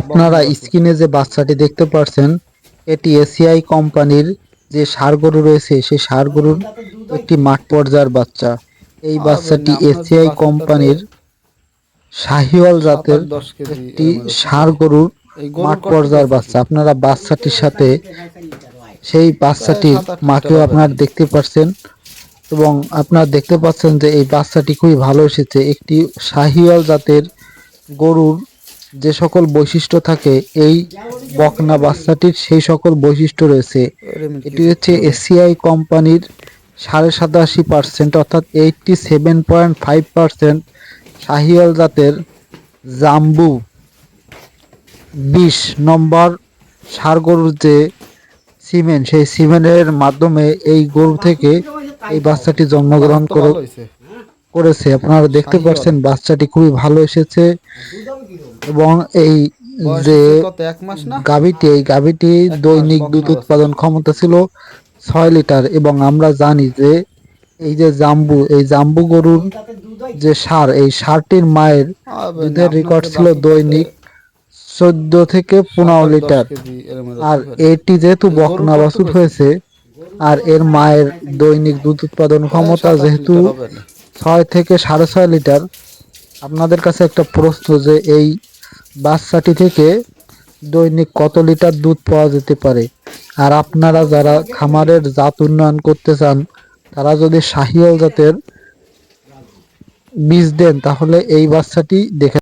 আপনারা স্ক্রিনে যে বাচ্চাটি দেখতে পাচ্ছেন এটি এসিআই কোম্পানির যে ষাঁড় গরু রয়েছে সেই ষাঁড় গরুর একটি মাঠ পর্যায়ের বাচ্চা। এই বাচ্চাটি এসিআই কোম্পানির শাহিওয়াল জাতের একটি এর ষাঁড় গরুর মাঠ পর্যায়ের বাচ্চা। আপনারা বাচ্চাটির সাথে সেই বাচ্চাটির মাকেও আপনারা দেখতে পাচ্ছেন এবং আপনারা দেখতে পাচ্ছেন যে এই বাচ্চাটি খুবই ভালো এসেছে। একটি শাহিওয়াল জাতের গরুর যে সকল বৈশিষ্ট্য থাকে এই বকনা বাচ্চাটির সেই সকল বৈশিষ্ট্য রয়েছে। এটি হচ্ছে এসিআই কোম্পানির সাড়ে সাতাশি পার্সেন্ট অর্থাৎ eighty seven point five percent Sahiwal জাতের জাম্বু বিশ নম্বর ষাড় গরুর যে সিমেন্ট সেই সিমেন্টের মাধ্যমে এই গরু থেকে এই বাচ্চাটি জন্মগ্রহণ করে করেছে। আপনারা দেখতে। পাচ্ছেন বাচ্চাটি খুবই ভালো এসেছে। এবং এই যে গাভীটি এই গাভীটি দৈনিক দুধ উৎপাদন ক্ষমতা ছিল ছয় লিটার এবং আমরা জানি যে এই যে জাম্বু এই জাম্বু গরুর যে সার এই সারটির মায়ের দুধের রেকর্ড ছিল দৈনিক চোদ্দ থেকে পনেরো লিটার। আর এটি যেহেতু বকনা বাছুর হয়েছে? আর এর মায়ের দৈনিক দুধ উৎপাদন ক্ষমতা যেহেতু। ছয় থেকে সাড়ে ছয় লিটার আপনাদের কাছে একটা প্রশ্ন যে এই বাচ্চাটি থেকে দৈনিক কত লিটার দুধ পাওয়া যেতে পারে? আর আপনারা যারা খামারের জাত উন্নয়ন করতে চান, তারা যদি শাহিয়াল জাতের বীজ দেন, তাহলে এই বাচ্চাটি দেখে